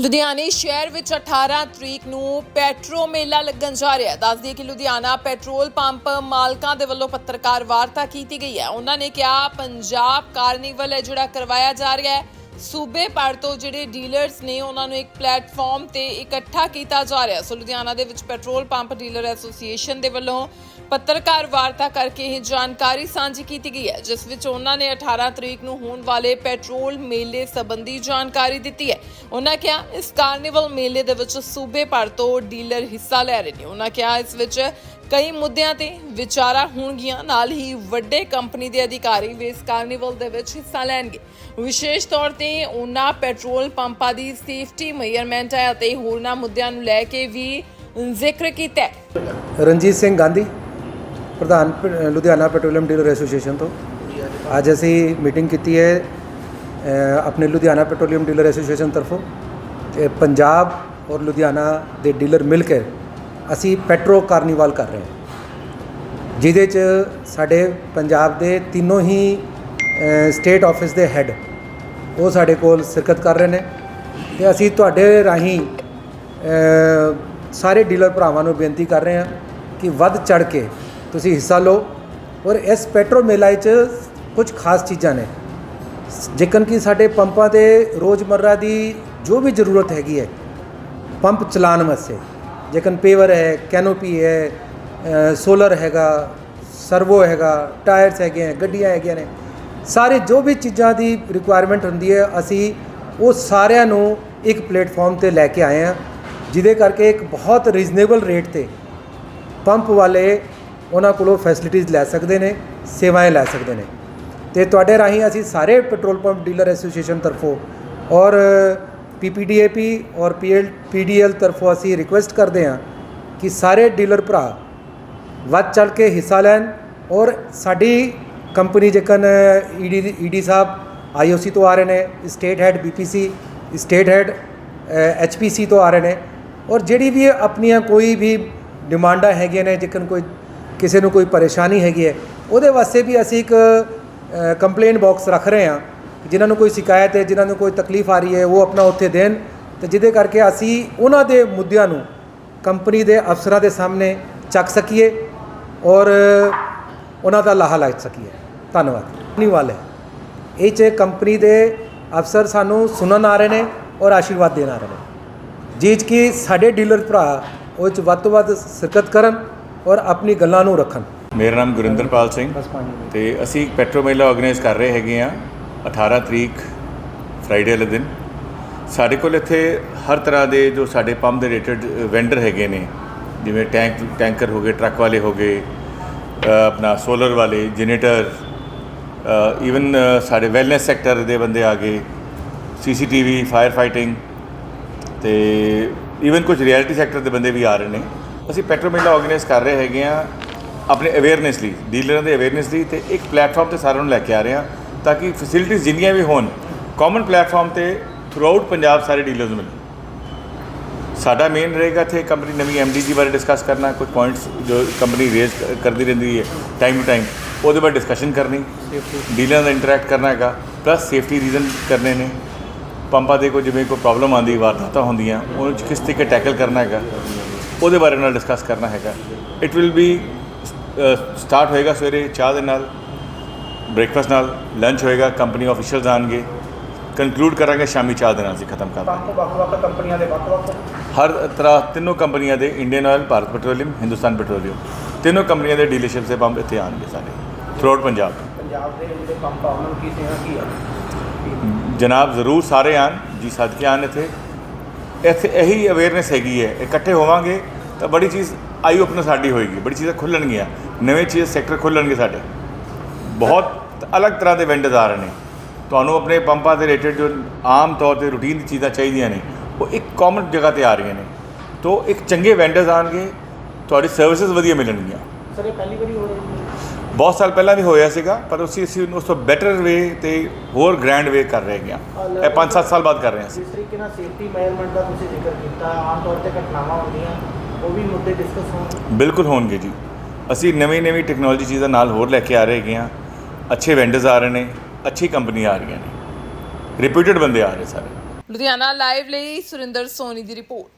ਲੁਧਿਆਣੇ ਸ਼ਹਿਰ ਵਿੱਚ 18 ਤਰੀਕ ਨੂੰ ਪੈਟਰੋ ਮੇਲਾ ਲੱਗਣ ਜਾ ਰਿਹਾ ਹੈ। ਦੱਸਦੀ ਕਿ ਲੁਧਿਆਣਾ ਪੈਟਰੋਲ ਪੰਪ ਮਾਲਕਾਂ ਦੇ ਵੱਲੋਂ ਪੱਤਰਕਾਰ ਵਾਰਤਾ ਕੀਤੀ ਗਈ ਹੈ। ਉਹਨਾਂ ਨੇ ਕਿਹਾ, ਪੰਜਾਬ ਕਾਰਨੀਵਲ ਹੈ ਜਿਹੜਾ ਕਰਵਾਇਆ ਜਾ ਰਿਹਾ ਹੈ। ਸੂਬੇ ਭਰ ਤੋਂ ਜਿਹੜੇ ਡੀਲਰਸ ਨੇ ਉਹਨਾਂ ਨੂੰ ਇੱਕ ਪਲੇਟਫਾਰਮ ਤੇ ਇਕੱਠਾ ਕੀਤਾ ਜਾ ਰਿਹਾ। ਸੋ ਲੁਧਿਆਣਾ ਦੇ ਵਿੱਚ ਪੈਟਰੋਲ ਪੰਪ ਡੀਲਰ ਐਸੋਸੀਏਸ਼ਨ ਦੇ ਵੱਲੋਂ ਪੱਤਰਕਾਰ ਵਾਰਤਾ ਕਰਕੇ ਇਹ ਜਾਣਕਾਰੀ ਸਾਂਝੀ ਕੀਤੀ ਗਈ ਹੈ, ਜਿਸ ਵਿੱਚ ਉਹਨਾਂ ਨੇ 18 ਤਰੀਕ ਨੂੰ ਹੋਣ ਵਾਲੇ ਪੈਟਰੋਲ ਮੇਲੇ ਸੰਬੰਧੀ ਜਾਣਕਾਰੀ ਦਿੱਤੀ ਹੈ। ਉਹਨਾਂ ਕਿਹਾ, ਇਸ ਕਾਰਨੀਵਲ ਮੇਲੇ ਦੇ ਵਿੱਚ ਸੂਬੇ ਭਰ ਤੋਂ ਡੀਲਰ ਹਿੱਸਾ ਲੈ ਰਹੇ ਨੇ। ਉਹਨਾਂ ਕਿਹਾ, ਇਸ ਵਿੱਚ ਕਈ ਮੁੱਦਿਆਂ ਤੇ ਵਿਚਾਰਾ ਹੋਣਗੀਆਂ। ਨਾਲ ਹੀ ਵੱਡੇ ਕੰਪਨੀ ਦੇ ਅਧਿਕਾਰੀ ਵੀ ਇਸ ਕਾਰਨੀਵਲ ਦੇ ਵਿੱਚ ਹਿੱਸਾ ਲੈਣਗੇ। ਵਿਸ਼ੇਸ਼ ਤੌਰ ਤੇ ਉਹਨਾਂ ਪੈਟਰੋਲ ਪੰਪਾਂ ਦੀ ਸੇਫਟੀ ਮੇਜਰਮੈਂਟ ਹੈ ਅਤੇ ਹੋਰਨਾਂ ਮੁੱਦਿਆਂ ਨੂੰ ਲੈ ਕੇ ਵੀ ਜ਼ਿਕਰ ਕੀਤਾ ਰਣਜੀਤ ਸਿੰਘ ਗਾਂਧੀ, ਪ੍ਰਧਾਨ ਲੁਧਿਆਣਾ ਪੈਟਰੋਲੀਅਮ ਡੀਲਰ ਐਸੋਸੀਏਸ਼ਨ ਤੋਂ। ਅੱਜ ਅਸੀਂ ਮੀਟਿੰਗ ਕੀਤੀ ਹੈ ਆਪਣੇ ਲੁਧਿਆਣਾ ਪੈਟਰੋਲੀਅਮ ਡੀਲਰ ਐਸੋਸੀਏਸ਼ਨ ਤਰਫੋਂ। ਤੇ ਪੰਜਾਬ ਔਰ ਲੁਧਿਆਣਾ ਦੇ ਡੀਲਰ ਮਿਲ ਕੇ ਅਸੀਂ ਪੈਟਰੋ ਕਾਰਨੀਵਾਲ ਕਰ ਰਹੇ ਹਾਂ। ਜਿਹਦੇ 'ਚ ਸਾਡੇ ਪੰਜਾਬ ਦੇ ਤਿੰਨੋਂ ਹੀ ਸਟੇਟ ਆਫਿਸ ਦੇ ਹੈੱਡ ਉਹ ਸਾਡੇ ਕੋਲ ਸ਼ਿਰਕਤ ਕਰ ਰਹੇ ਨੇ ਤੇ ਅਸੀਂ ਤੁਹਾਡੇ ਰਾਹੀਂ ਸਾਰੇ ਡੀਲਰ ਭਰਾਵਾਂ ਨੂੰ ਬੇਨਤੀ ਕਰ ਰਹੇ ਹਾਂ ਕਿ ਵੱਧ ਚੜ ਕੇ ਤੁਸੀਂ ਹਿੱਸਾ ਲਓ ਔਰ ਇਸ ਪੈਟਰੋ ਮੇਲਾ 'ਚ ਕੁਝ ਖਾਸ ਚੀਜ਼ਾਂ ਨੇ। ਜਿਕਨ ਕਿ ਸਾਡੇ ਪੰਪਾਂ ਤੇ ਰੋਜ਼ਮਰਰਾ ਦੀ ਜੋ ਵੀ ਜ਼ਰੂਰਤ ਹੈਗੀ ਹੈ, ਪੰਪ ਚਲਾਉਣ ਵਾਸਤੇ ਜਿਕਨ ਪੇਵਰ ਹੈ ਕੈਨੋਪੀ ਹੈ ਸੋਲਰ ਹੈਗਾ ਸਰਵੋ ਹੈਗਾ ਟਾਇਰਸ ਹੈਗੇ ਹੈ, ਗੱਡੀਆਂ ਹੈਗੀਆਂ ਨੇ, ਸਾਰੇ ਜੋ ਵੀ ਚੀਜ਼ਾਂ ਦੀ ਰਿਕੁਆਇਰਮੈਂਟ ਹੁੰਦੀ ਹੈ, ਅਸੀਂ ਉਹ ਸਾਰਿਆਂ ਨੂੰ ਇੱਕ ਪਲੇਟਫਾਰਮ ਤੇ ਲੈ ਕੇ ਆਏ ਹਾਂ, ਜਿਹਦੇ ਕਰਕੇ ਇੱਕ ਬਹੁਤ ਰੀਜ਼ਨੇਬਲ ਰੇਟ ਤੇ ਪੰਪ ਵਾਲੇ ਉਹਨਾਂ ਕੋਲੋਂ ਫੈਸਿਲਿਟੀਜ਼ ਲੈ ਸਕਦੇ ਨੇ ਸੇਵਾएं ਲੈ ਸਕਦੇ ਨੇ। ਤੇ ਤੁਹਾਡੇ ਰਾਹੀਂ ਅਸੀਂ ਸਾਰੇ ਪੈਟਰੋਲ ਪੰਪ ਡੀਲਰ ਐਸੋਸੀਏਸ਼ਨ ਤਰਫੋਂ ਔਰ ਪੀਪੀਡੀਏਪੀ ਔਰ ਪੀਐਲ ਪੀਡੀਐਲ ਤਰਫੋਂ ਅਸੀਂ ਰਿਕੁਐਸਟ ਕਰਦੇ ਹਾਂ ਕਿ ਸਾਰੇ ਡੀਲਰ ਭਰਾ ਵੱਧ ਚੜ ਕੇ ਹਿੱਸਾ ਲੈਣ ਔਰ ਸਾਡੀ ਕੰਪਨੀ ਜੇਕਨ ਈਡੀ ਈਡੀ ਸਾਹਿਬ ਆਈਓਸੀ ਤੋਂ ਆ ਰਹੇ ਨੇ state head BPC state head HPC ਤੋਂ ਆ ਰਹੇ ਨੇ ਔਰ ਜਿਹੜੀ ਵੀ ਆਪਣੀਆਂ ਕੋਈ ਵੀ ਡਿਮਾਂਡਾਂ ਹੈਗੀਆਂ ਨੇ ਜੇਕਨ ਕੋਈ ਕਿਸੇ ਨੂੰ ਕੋਈ ਪਰੇਸ਼ਾਨੀ ਹੈਗੀ ਹੈ, ਉਹਦੇ ਵਾਸਤੇ ਵੀ ਅਸੀਂ ਇੱਕ ਕੰਪਲੇਂਟ ਬਾਕਸ ਰੱਖ ਰਹੇ ਹਾਂ ਜਿਨ੍ਹਾਂ ਨੂੰ ਕੋਈ ਸ਼ਿਕਾਇਤ ਹੈ ਜਿਨ੍ਹਾਂ ਨੂੰ ਕੋਈ ਤਕਲੀਫ ਆ ਰਹੀ ਹੈ ਉਹ ਆਪਣਾ ਉੱਥੇ ਦੇਣ। ਤੇ ਜਿਹਦੇ ਕਰਕੇ ਅਸੀਂ ਉਹਨਾਂ ਦੇ ਮੁੱਦਿਆਂ ਨੂੰ ਕੰਪਨੀ ਦੇ ਅਫਸਰਾਂ ਦੇ ਸਾਹਮਣੇ ਚੱਕ ਸਕੀਏ ਔਰ ਉਹਨਾਂ ਦਾ ਲਾਹਾ ਲੈ ਸਕੀਏ। ਧੰਨਵਾਦ। ਨਹੀਂ ਵਾਲੇ ਇਹ 'ਚ ਕੰਪਨੀ ਦੇ ਅਫਸਰ ਸਾਨੂੰ ਸੁਣਨ ਆ ਰਹੇ ਨੇ ਔਰ ਆਸ਼ੀਰਵਾਦ ਦੇਣ ਆ ਰਹੇ ਨੇ। ਜਿਸ ਕਿ ਸਾਡੇ ਡੀਲਰ ਭਰਾ ਉਹ 'ਚ ਵੱਧ ਤੋਂ ਵੱਧ ਸ਼ਿਰਕਤ ਕਰਨ ਔਰ ਆਪਣੀ ਗੱਲਾਂ ਨੂੰ ਰੱਖਣ। ਮੇਰਾ ਨਾਮ ਗੁਰਿੰਦਰਪਾਲ ਸਿੰਘ ਤੇ ਅਸੀਂ ਇੱਕ ਪੈਟਰੋ ਮੇਲਾ ਆਰਗੇਨਾਈਜ਼ ਕਰ ਰਹੇ ਹੈਗੇ ਆ 18 ਤਰੀਕ ਫਰਾਈਡੇ ਵਾਲੇ ਦਿਨ। ਸਾਡੇ ਕੋਲ ਇੱਥੇ ਹਰ ਤਰ੍ਹਾਂ ਦੇ ਜੋ ਸਾਡੇ ਪੰਪ ਦੇ ਰੇਟਡ ਵੈਂਡਰ ਹੈਗੇ ਨੇ, ਜਿਵੇਂ ਟੈਂਕ, ਟੈਂਕਰ ਹੋ ਗਏ, ਟਰੱਕ ਵਾਲੇ ਹੋ ਗਏ ਆਪਣਾ ਸੋਲਰ ਵਾਲੇ ਜਨਰੇਟਰ ਈਵਨ ਸਾਡੇ ਵੈਲਨੈਸ ਸੈਕਟਰ ਦੇ ਬੰਦੇ ਆ ਗਏ ਸੀਸੀਟੀਵੀ ਫਾਇਰ ਫਾਈਟਿੰਗ ਤੇ ਈਵਨ ਕੁਝ ਰਿਐਲਿਟੀ ਸੈਕਟਰ ਦੇ ਬੰਦੇ ਵੀ ਆ ਰਹੇ ਨੇ। ਅਸੀਂ ਪੈਟਰੋ ਮੇਲਾ ਆਰਗੇਨਾਈਜ਼ ਕਰ ਰਹੇ ਹੈਗੇ ਆ ਆਪਣੇ ਅਵੇਅਰਨੈਸ ਲਈ ਡੀਲਰਾਂ ਦੇ ਅਵੇਅਰਨੈਸ ਲਈ ਤੇ ਇੱਕ ਪਲੇਟਫਾਰਮ ਤੇ ਸਾਰਿਆਂ ਨੂੰ ਲੈ ਕੇ ਆ ਰਹੇ ਆ ਤਾਂ ਕਿ ਫੈਸਿਲਿਟੀਆਂ ਜਿੰਨੀਆਂ ਵੀ ਹੋਣ ਕਾਮਨ ਪਲੇਟਫਾਰਮ ਤੇ ਥਰੂ ਆਊਟ ਪੰਜਾਬ ਸਾਰੇ ਡੀਲਰਸ ਨੂੰ ਮਿਲਣ ਸਾਡਾ ਮੇਨ ਰਹੇਗਾ ਇੱਥੇ ਕੰਪਨੀ ਨਵੀਂ ਐਮਡੀਜੀ ਬਾਰੇ ਡਿਸਕਸ ਕਰਨਾ ਕੁਝ ਪੁਆਇੰਟਸ ਜੋ ਕੰਪਨੀ ਰੇਜ਼ ਕਰਦੀ ਰਹਿੰਦੀ ਹੈ ਟਾਈਮ ਟੂ ਟਾਈਮ ਉਹਦੇ ਬਾਰੇ ਡਿਸਕਸ਼ਨ ਕਰਨੀ ਡੀਲਰਾਂ ਨਾਲ ਇੰਟਰੈਕਟ ਕਰਨਾ ਹੈਗਾ ਪਲੱਸ ਸੇਫਟੀ ਰੀਜ਼ਨ ਕਰਨੇ ਨੇ। ਪੰਪਾਂ ਦੇ ਕੋਈ ਜਿਵੇਂ ਕੋਈ ਪ੍ਰੋਬਲਮ ਆਉਂਦੀ ਵਾਰਦਾਤਾਂ ਹੁੰਦੀਆਂ ਉਹਨੂੰ 'ਚ ਕਿਸ ਤਰੀਕੇ ਟੈਕਲ ਕਰਨਾ ਹੈਗਾ ਉਹਦੇ ਬਾਰੇ ਨਾਲ ਡਿਸਕਸ ਕਰਨਾ ਹੈਗਾ। ਇਟ ਵਿਲ ਬੀ ਸਟਾਰਟ ਹੋਏਗਾ ਸਵੇਰੇ ਚਾਹ ਦੇ ਨਾਲ। ਬ੍ਰੇਕਫਾਸਟ ਨਾਲ ਲੰਚ ਹੋਏਗਾ ਕੰਪਨੀ ਆਫੀਸ਼ੀਅਲਸ ਆਣਗੇ ਕਨਕਲੂਡ ਕਰਾਂਗੇ ਸ਼ਾਮੀ ਚਾਹ ਦੇ ਨਾਲ ਅਸੀਂ ਖਤਮ ਕਰ ਦਾਂਗੇ। ਵੱਖ-ਵੱਖ ਕੰਪਨੀਆਂ ਦੇ ਵੱਖ-ਵੱਖ। ਹਰ ਤਰ੍ਹਾਂ ਤਿੰਨੋਂ ਕੰਪਨੀਆਂ ਦੇ Indian Oil Bharat Petroleum Hindustan Petroleum ਤਿੰਨੋਂ ਕੰਪਨੀਆਂ ਦੇ ਡੀਲਰਸ਼ਿਪਸ ਦੇ ਪੰਪ ਇੱਥੇ ਆਣਗੇ ਸਾਡੇ ਥਰੂਆਊਟ ਪੰਜਾਬ ਪੰਜਾਬ ਦੇ ਜਿਹੜੇ ਪੰਪ ਆ ਉਹਨਾਂ ਨੂੰ ਕੀ ਸੇਵਾ ਕੀ ਆ? ਜਨਾਬ ਜ਼ਰੂਰ ਸਾਰੇ ਆਣ ਜੀ ਸਦਕੇ ਆਣ ਇੱਥੇ। ਇੱਥੇ ਇਹੀ ਅਵੇਅਰਨੈਸ ਹੈਗੀ ਹੈ ਇਕੱਠੇ ਹੋਵਾਂਗੇ ਤਾਂ ਬੜੀ ਚੀਜ਼ ਆਈ ਓਪਨਰ ਸਾਡੀ ਹੋਏਗੀ ਬੜੀ ਚੀਜ਼ਾਂ ਖੁੱਲਣਗੀਆਂ ਨਵੇਂ ਚੀਜ਼ ਸੈਕਟਰ ਖੁੱਲਣਗੇ ਸਾਡੇ। ਬਹੁਤ ਅਲੱਗ ਤਰ੍ਹਾਂ ਦੇ ਵੈਂਡਰਸ ਆ ਰਹੇ ਨੇ। ਤੁਹਾਨੂੰ ਆਪਣੇ ਪੰਪਾਂ ਦੇ ਰਿਲੇਟਡ ਜੋ ਆਮ ਤੌਰ ਤੇ ਰੂਟੀਨ ਦੀ ਚੀਜ਼ਾਂ ਚਾਹੀਦੀਆਂ ਨੇ ਉਹ ਇੱਕ ਕਾਮਨ ਜਗ੍ਹਾ ਤੇ ਆ ਰਹੀਆਂ ਨੇ। ਤੋਂ ਇੱਕ ਚੰਗੇ ਵੈਂਡਰਸ ਆਣਗੇ ਤੁਹਾਡੀ ਸਰਵਿਸਿਜ਼ ਵਧੀਆ ਮਿਲਣਗੀਆਂ। ਸਰ ਇਹ ਪਹਿਲੀ ਵਾਰੀ ਹੋ ਰਹੀ ਹੈ। ਬਹੁਤ ਸਾਲ ਪਹਿਲਾਂ ਵੀ ਹੋਇਆ ਸੀਗਾ ਪਰ ਅਸੀਂ ਅਸੀਂ ਉਸ ਤੋਂ ਬੈਟਰ ਵੇ ਤੇ ਹੋਰ ਗ੍ਰੈਂਡ ਵੇ ਕਰ ਰਹੇ ਹਾਂ। ਇਹ 5-7 ਸਾਲ ਬਾਅਦ ਕਰ ਰਹੇ ਹਾਂ ਅਸੀਂ। ਜਿਸ ਤਰੀਕੇ ਨਾਲ ਸੇਫਟੀ ਮੈਨੇਜਮੈਂਟ ਦਾ ਤੁਸੀਂ ਜ਼ਿਕਰ ਕੀਤਾ ਆਮ ਤੌਰ ਤੇ ਘਟਨਾਵਾਂ ਹੁੰਦੀਆਂ ਉਹ ਵੀ ਮੁੱਦੇ ਡਿਸਕਸ ਹੋਣ ਬਿਲਕੁਲ ਹੋਣਗੇ ਜੀ। ਅਸੀਂ ਨਵੀਂ ਨਵੀਂ ਟੈਕਨੋਲੋਜੀ ਚੀਜ਼ਾਂ ਨਾਲ ਹੋਰ ਲੈ ਕੇ ਆ ਰਹੇ ਹਾਂ। ਅੱਛੇ ਵੈਂਡਰਸ ਆ ਰਹੇ ਨੇ, ਅੱਛੀ ਕੰਪਨੀਆਂ ਆ ਰਹੀਆਂ ਨੇ। ਰਿਪਿਊਟਡ ਬੰਦੇ ਆ ਰਹੇ ਸਾਰੇ। ਲੁਧਿਆਣਾ ਲਾਈਵ ਲਈ ਸੁਰਿੰਦਰ ਸੋਨੀ ਦੀ ਰਿਪੋਰਟ।